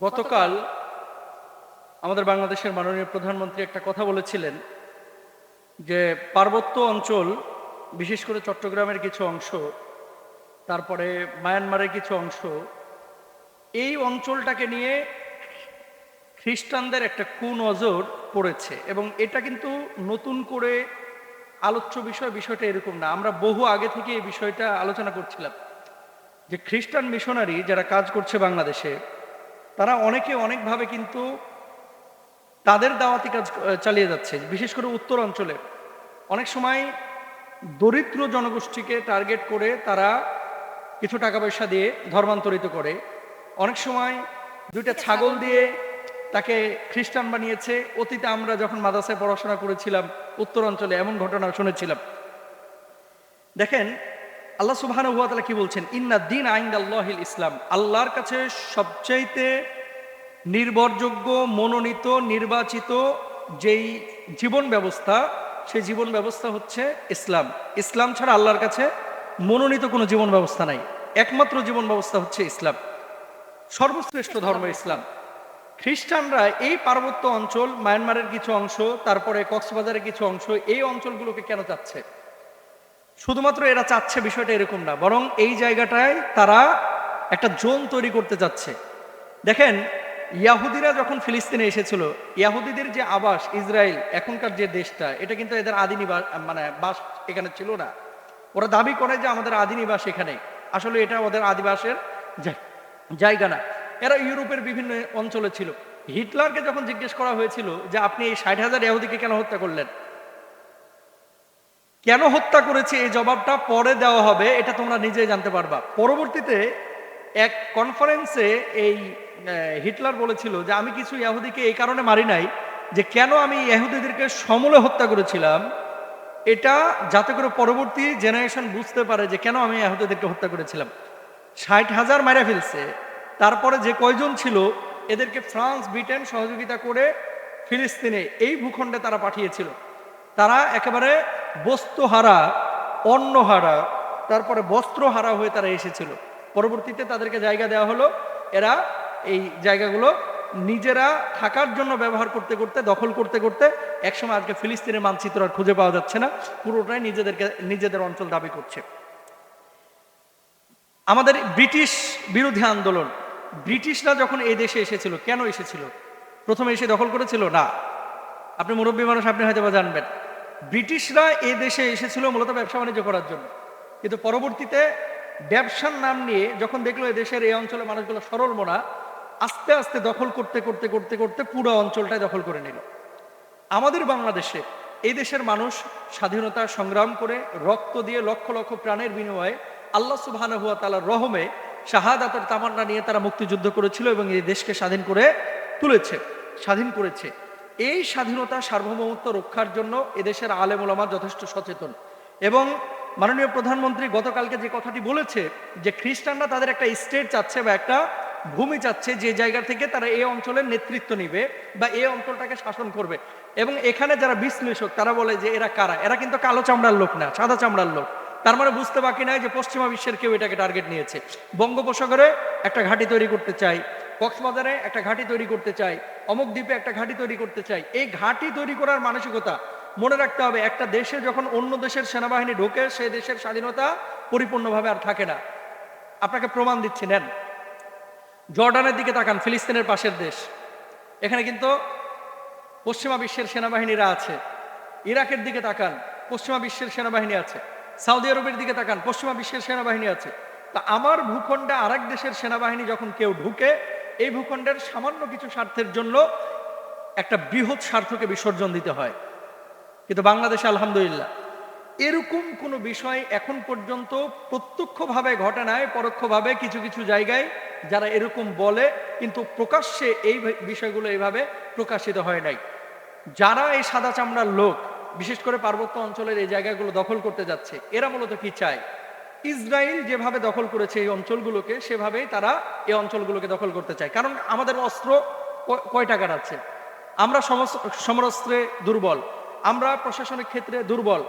গতকাল আমাদের বাংলাদেশের মাননীয় প্রধানমন্ত্রী একটা কথা বলেছিলেন যে পার্বত্য অঞ্চল, বিশেষ করে চট্টগ্রামের কিছু অংশ, তারপরে মায়ানমারের কিছু অংশ, এই অঞ্চলটাকে নিয়ে খ্রিস্টানদের একটা কুনজর পড়েছে এবং এটা কিন্তু নতুন করে আলোচ্য বিষয়, বিষয়টা এরকম না। আমরা বহু আগে থেকে এই বিষয়টা আলোচনা করছিলাম যে খ্রিস্টান মিশনারি যারা কাজ করছে বাংলাদেশে তারা অনেকে অনেকভাবে কিন্তু তাদের দাওয়াতি কাজ চালিয়ে যাচ্ছে বিশেষ করে উত্তর অঞ্চলে। অনেক সময় দরিদ্র জনগোষ্ঠীকে টার্গেট করে তারা কিছু টাকা পয়সা দিয়ে ধর্মান্তরিত করে। অনেক সময় দুইটা ছাগল। দিয়ে তাকে খ্রিস্টান বানিয়েছে। অতীতে আমরা যখন মাদ্রাসায় পড়াশোনা করেছিলাম উত্তর অঞ্চলে এমন ঘটনা শুনেছিলাম। দেখেন আল্লাহ সুবহানাহু ওয়া তাআলা কি বলছেন? ইন্না দিন আইন আল্লাহিল ইসলাম। আল্লাহর কাছে সবচাইতে নির্ভরযোগ্য, মনোনীত, নির্বাচিত যেই জীবন ব্যবস্থা, সেই জীবন ব্যবস্থা হচ্ছে ইসলাম। ইসলাম ছাড়া আল্লাহর কাছে মনোনীত কোনো জীবন ব্যবস্থা নাই। একমাত্র জীবন ব্যবস্থা হচ্ছে ইসলাম। সর্বশ্রেষ্ঠ ধর্ম ইসলাম। খ্রিস্টানরা এই পার্বত্য অঞ্চল, মায়ানমারের কিছু অংশ, তারপরে কক্সবাজারের কিছু অংশ, এই অঞ্চলগুলোকে কেন চাচ্ছে? শুধুমাত্র এরা চাচ্ছে বিষয়টা এরকম না, বরং এই জায়গাটায় তারা একটা জোন তৈরি করতে যাচ্ছে। দেখেন, ইয়াহুদিরা যখন ফিলিস্তিনে এসেছিল, ইয়াহুদিদের যে আবাস, ইসরায়েল, এখনকার যে দেশটা, এটা কিন্তু এদের আদি নিবাস মানে বাস এখানে ছিল না। ওরা দাবি করে যে আমাদের আদি নিবাস এখানে। আসলে এটা ওদের আদিবাসের জায়গা না। এরা ইউরোপের বিভিন্ন অঞ্চলে ছিল। হিটলারকে যখন জিজ্ঞেস করা হয়েছিল যে, আপনি এই ষাট হাজার ইয়াহুদিকে কেন হত্যা করলেন? কেন হত্যা করেছে? এই জবাবটা পরে দেওয়া হবে, এটা তোমরা নিজেই জানতে পারবা। পরবর্তীতে এক কনফারেন্সে এই হিটলার বলেছিল যে, আমি কিছু ইহুদিকে এই কারণে মারি নাই যে, কেন আমি ইহুদিদেরকে সমূলে হত্যা করেছিলাম? এটা যাতে করে পরবর্তী জেনারেশন বুঝতে পারে যে, কেন আমি ইহুদিদেরকে হত্যা করেছিলাম। ষাট হাজার মারা ফেলছে। তারপরে যে কয়জন ছিল, এদেরকে ফ্রান্স, ব্রিটেন সহযোগিতা করে ফিলিস্তিনে এই ভূখণ্ডে তারা পাঠিয়েছিল। তারা একেবারে বস্তুহারা, অন্নহারা, তারপরে বস্ত্রহারা হয়ে তারা এসেছিল। পরবর্তীতে তাদেরকে জায়গা দেওয়া হলো। এরা এই জায়গাগুলো নিজেরা থাকার জন্য ব্যবহার করতে করতে, দখল করতে করতে একসময় আজকে ফিলিস্তিনের মানচিত্র আর খুঁজে পাওয়া যাচ্ছে না। পুরোটাই নিজেদেরকে, নিজেদের অঞ্চল দাবি করছে। আমাদের ব্রিটিশ বিরোধী আন্দোলন, ব্রিটিশরা যখন এই দেশে এসেছিল, কেন এসেছিল? প্রথমে এসে দখল করেছিল? না। আপনি মুরব্বী মানুষ, আপনি হয়তো বা জানবেন। ব্রিটিশরা এই দেশে এসেছিল মূলত ব্যবসা বাণিজ্য করার জন্য। কিন্তু পরবর্তীতে ব্যবসার নাম নিয়ে যখন দেখল দেশের এই অঞ্চলের মানুষগুলো সরল মোনা আস্তে আস্তে দখল করতে করতে করতে করতে পুরো অঞ্চলটাই দখল করে নিল। আমাদের বাংলাদেশে এই দেশের মানুষ স্বাধীনতা সংগ্রাম করে রক্ত দিয়ে লক্ষ লক্ষ প্রাণের বিনিময়ে আল্লাহ সুবহানাহু ওয়া তাআলার রহমে শাহাদাতের তামান্না নিয়ে তারা মুক্তিযুদ্ধ করেছিল এবং এই দেশকে স্বাধীন করে তুলেছে, স্বাধীন করেছে। এই স্বাধীনতা সার্বভৌমত্ব রক্ষার জন্য এদেশের আলেম ওলামা যথেষ্ট সচেতন। এবং মাননীয় প্রধানমন্ত্রী গতকালকে যে কথাটি বলেছে যে খ্রিস্টানরা তাদের একটা স্টেট চাচ্ছে বা একটা ভূমি চাচ্ছে, যে জায়গা থেকে তারা এই অঞ্চলের নেতৃত্ব নিবে বা এই অঞ্চলটাকে শাসন করবে। এবং এখানে যারা বিশ্লেষক, তারা বলে যে এরা কারা? এরা কিন্তু কালো চামড়ার লোক না, সাদা চামড়ার লোক। তার মানে বুঝতে বাকি নাই যে পশ্চিমা বিশ্বের কেউ এটাকে টার্গেট নিয়েছে। বঙ্গোপসাগরে একটা ঘাঁটি তৈরি করতে চাই কক্সবাজারে একটা ঘাঁটি তৈরি করতে চাই, অমুক দ্বীপে একটা ঘাঁটি তৈরি করতে চাই। এই ঘাঁটি তৈরি করার মানসিকতা মনে রাখতে হবে, একটা দেশে যখন অন্য দেশের সেনাবাহিনী ঢোকে সেই দেশের স্বাধীনতা পরিপূর্ণভাবে আর থাকে না। আপনাকে প্রমাণ দিচ্ছি, নেন। জর্ডানের দিকে তাকান, ফিলিস্তিনের পাশের দেশ। এখানে কিন্তু পশ্চিমা বিশ্বের সেনাবাহিনীরা আছে। ইরাকের দিকে তাকান, পশ্চিমা বিশ্বের সেনাবাহিনী আছে। সৌদি আরবের দিকে তাকান, পশ্চিমা বিশ্বের সেনাবাহিনী আছে। তা আমার ভূখণ্ডে আরেক দেশের সেনাবাহিনী যখন কেউ ঢুকে এই ভূখণ্ডের সামান্য কিছু স্বার্থের জন্য একটা বৃহৎ স্বার্থকে বিসর্জন দিতে হয়। কিন্তু বাংলাদেশে আলহামদুলিল্লাহ এরকম কোনো বিষয় এখন পর্যন্ত প্রত্যক্ষভাবে ঘটে নাই, পরোক্ষভাবে কিছু কিছু জায়গায় যারা এরকম বলে, কিন্তু প্রকাশ্যে এই বিষয়গুলো এইভাবে প্রকাশিত হয় নাই। যারা এই সাদা চামড়ার লোক, বিশেষ করে পার্বত্য অঞ্চলের এই জায়গাগুলো দখল করতে যাচ্ছে, এরা মূলত কি চায়? ইসরায়েল যেভাবে দখল করেছে এই অঞ্চলগুলোকে, সেভাবেই তারা এই অঞ্চলগুলোকে দখল করতে চায়। কারণ আমাদের অস্ত্র কয় টাকার আছে? আমরা সমরাস্ত্রে দুর্বল, আমরা প্রশাসনিক ক্ষেত্রে দুর্বল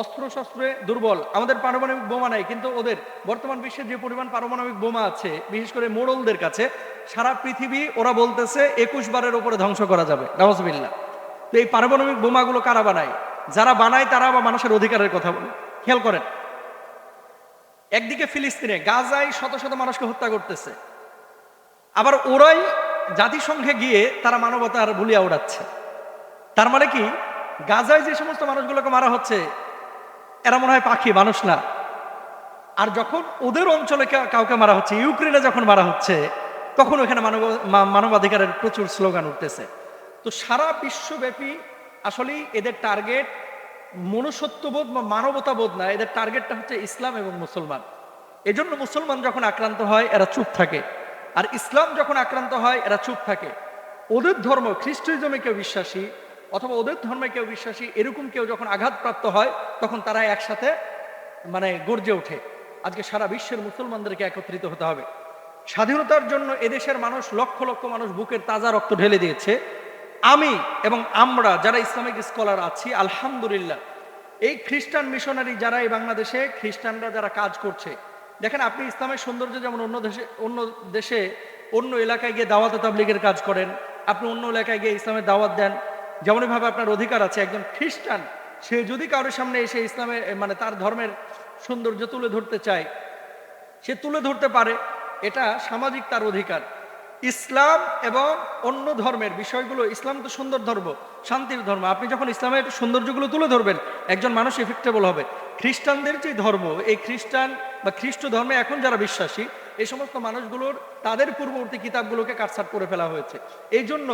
অস্ত্র শস্ত্রে দুর্বল, আমাদের পারমাণবিক বোমা নাই, কিন্তু ওদের বর্তমান বিশ্বে যে পরিমাণ পারমাণবিক বোমা আছে, বিশেষ করে মোড়লদের কাছে, সারা পৃথিবী ওরা বলতেছে একুশ বারের ওপরে ধ্বংস করা যাবে। নওয়াজবিল্লা তো এই পারমাণবিক বোমাগুলো কারা বানায়? যারা বানায় তারা আবার মানুষের অধিকারের কথা বলে। খেয়াল করেন একদিকে ফিলিস্তিনে, গাজায় শত শত মানুষকে হত্যা করতেছে। আবার ওরাই জাতিসংঘে গিয়ে তারা মানবতার ভুলিয়া উড়াচ্ছে। তার মানে কি? গাজায় যে সমস্ত মানুষগুলোকে মারা হচ্ছে, এরা মনে হয় পাখি, মানুষ না। আর যখন ওদের অঞ্চলে কাউকে মারা হচ্ছে, ইউক্রেনে যখন মারা হচ্ছে, তখন ওখানে মানব মানবাধিকারের প্রচুর স্লোগান উঠতেছে। তো সারা বিশ্বব্যাপী আসলেই এদের টার্গেট মনুষ্যত্ববোধ বা মানবতাবোধ না, এদের টার্গেটটা হচ্ছে ইসলাম এবং মুসলমান। এজন্য মুসলমান যখন আক্রান্ত হয়, এরা চুপ থাকে। আর ইসলাম যখন আক্রান্ত হয়, এরা চুপ থাকে। ওদের ধর্ম খ্রিস্টিজমে কেউ বিশ্বাসী অথবা ওদের ধর্মে কেউ বিশ্বাসী, এরকম কেউ যখন আঘাতপ্রাপ্ত হয়, তখন তারা একসাথে মানে গর্জে ওঠে। আজকে সারা বিশ্বের মুসলমানদেরকে একত্রিত হতে হবে। স্বাধীনতার জন্য এদেশের মানুষ লক্ষ লক্ষ মানুষ বুকের তাজা রক্ত ঢেলে দিয়েছে। আমি এবং আমরা যারা ইসলামিক স্কলার আছি, আলহামদুলিল্লাহ, এই খ্রিস্টান মিশনারি যারা এই বাংলাদেশে, খ্রিস্টানরা যারা কাজ করছে, দেখেন আপনি ইসলামের সৌন্দর্য যেমন অন্য দেশে অন্য দেশে, অন্য এলাকায় গিয়ে দাওয়াত তাবলিগের কাজ করেন, আপনি অন্য এলাকায় গিয়ে ইসলামের দাওয়াত দেন যেমনইভাবে আপনার অধিকার আছে, একজন খ্রিস্টান, সে যদি কারোর সামনে এসে ইসলামের মানে তার ধর্মের সৌন্দর্য তুলে ধরতে চায়, সে তুলে ধরতে পারে, এটা সামাজিক তার অধিকার। ইসলাম এবং অন্য ধর্মের বিষয়গুলো, ইসলাম তো সুন্দর ধর্ম, শান্তির ধর্ম। আপনি যখন ইসলামের সৌন্দর্যগুলো তুলে ধরবেন, একজন মানুষ এফেক্টেবল হবে। খ্রিস্টানদের যে ধর্ম, এই খ্রিস্টান বা খ্রিস্ট ধর্মে এখন যারা বিশ্বাসী, এই সমস্ত মানুষগুলোর, তাদের পূর্ববর্তী কিতাবগুলোকে কাটছাট করে ফেলা হয়েছে। এই জন্য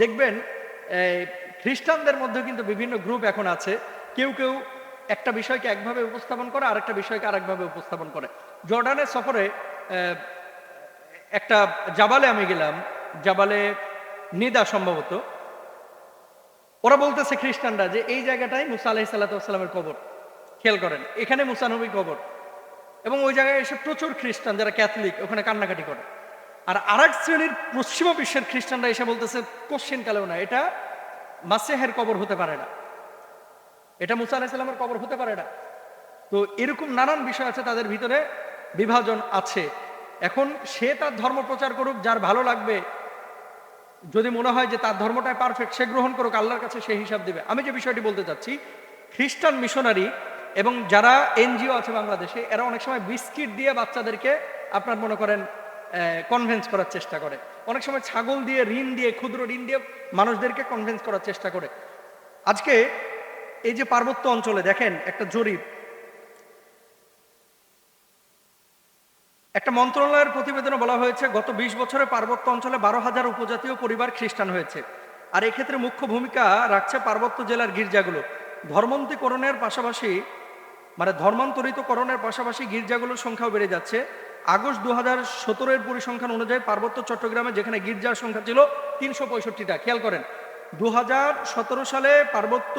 দেখবেন খ্রিস্টানদের মধ্যে কিন্তু বিভিন্ন গ্রুপ এখন আছে। কেউ কেউ একটা বিষয়কে একভাবে উপস্থাপন করে, আরেকটা বিষয়কে আরেকভাবে উপস্থাপন করে। জর্ডানের সফরে একটা জাবালে আমি গেলাম, জাবালে নিদা সম্ভবত। ওরা বলতেছে খ্রিস্টানরা যে এই জায়গাটাই মুসা আলাহি সাল্লাতামের কবর। খেয়াল করেন, এখানে মুসানবী কবর। এবং ওই জায়গায় এসে প্রচুর খ্রিস্টান যারা ক্যাথলিক, ওখানে কান্নাকাটি করে। আর আরেক শ্রেণির পশ্চিমা বিশ্বের খ্রিস্টানরা এসে বলতেছে, কোশ্চিন কালেও না, এটা মাসেহের কবর হতে পারে না। এটা মুসা আলাহিসাল্লামের কবর হতে পারে না। তো এরকম নানান বিষয় আছে তাদের ভিতরে বিভাজন আছে। এখন সে তার ধর্ম প্রচার করুক, যার ভালো লাগবে। যদি মনে হয় যে তার ধর্মটাই পারফেক্ট সে গ্রহণ করুক, আল্লাহর কাছে সে হিসাব দেবে। আমি যে বিষয়টি বলতে চাচ্ছি, খ্রিস্টান মিশনারি এবং যারা এনজিও আছে বাংলাদেশে, এরা অনেক সময় বিস্কিট দিয়ে বাচ্চাদেরকে আপনার মনে করেন কনভেন্স করার চেষ্টা করে। অনেক সময় ছাগল দিয়ে, ঋণ দিয়ে, ক্ষুদ্র ঋণ দিয়ে মানুষদেরকে কনভেন্স করার চেষ্টা করে। আজকে এই যে পার্বত্য অঞ্চলে দেখেন একটা জরিপ একটা মন্ত্রণালয়ের প্রতিবেদনে বলা হয়েছে, গত ২০ বছরে পার্বত্য অঞ্চলে বারো হাজার উপজাতীয় পরিবার খ্রিস্টান হয়েছে। আর এক্ষেত্রে মুখ্য ভূমিকা রাখছে পার্বত্য জেলার গির্জাগুলো। ধর্মান্তরীকরণের পাশাপাশি মানে ধর্মান্তরিতকরণের পাশাপাশি গির্জাগুলোর সংখ্যাও বেড়ে যাচ্ছে। আগস্ট দু হাজার সতেরোর পরিসংখ্যান অনুযায়ী পার্বত্য চট্টগ্রামে যেখানে গির্জার সংখ্যা ছিল তিনশো পঁয়ষট্টিটা, খেয়াল করেন। দু হাজার সতেরো সালে পার্বত্য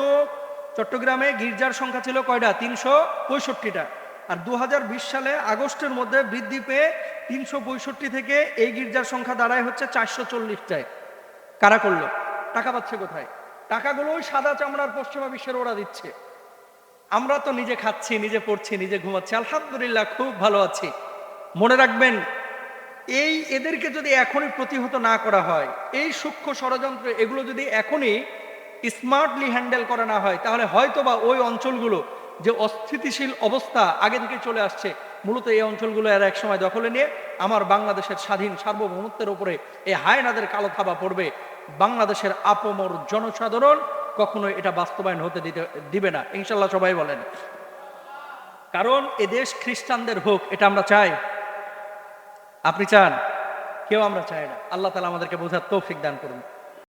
চট্টগ্রামে গির্জার সংখ্যা ছিল কয়টা? তিনশো পঁয়ষট্টিটা। আর দু হাজার বিশ সালে আগস্টের মধ্যে বৃদ্ধি পেয়ে তিনশো পঁয়ষট্টি থেকে এই গির্জার সংখ্যা দাঁড়ায় হচ্ছে চারশো চল্লিশটায়। কারা করল? টাকা পাচ্ছে কোথায়? টাকাগুলো ওই সাদা চামড়ার পশ্চিমা বিশ্বের ওরা দিচ্ছে। আমরা তো নিজে খাচ্ছি, নিজে পড়ছি, নিজে ঘুমাচ্ছি। আলহামদুলিল্লাহ, খুব ভালো আছি। মনে রাখবেন, এই এদেরকে যদি এখনই প্রতিহত না করা হয়, এই সূক্ষ্ম ষড়যন্ত্র এগুলো যদি এখনই স্মার্টলি হ্যান্ডেল করা না হয়, তাহলে হয়তোবা ওই অঞ্চলগুলো যে অস্থিতিশীল অবস্থা আগে থেকে চলে আসছে, মূলত এই অঞ্চলগুলো এরা এক সময় দখলে নিয়ে আমার বাংলাদেশের স্বাধীন সার্বভৌমত্বের উপরে এই হায়নাদের কালো থাবা পড়বে। বাংলাদেশের আপমর জনসাধারণ কখনো এটা বাস্তবায়ন হতে দিতে, দিবে না। ইনশাল্লাহ সবাই বলেন। কারণ এদেশ খ্রিস্টানদের হোক, এটা আমরা চাই। আপনি চান? কেউ আমরা চাই না। আল্লাহ তালা আমাদেরকে বোঝার তৌফিক দান করুন।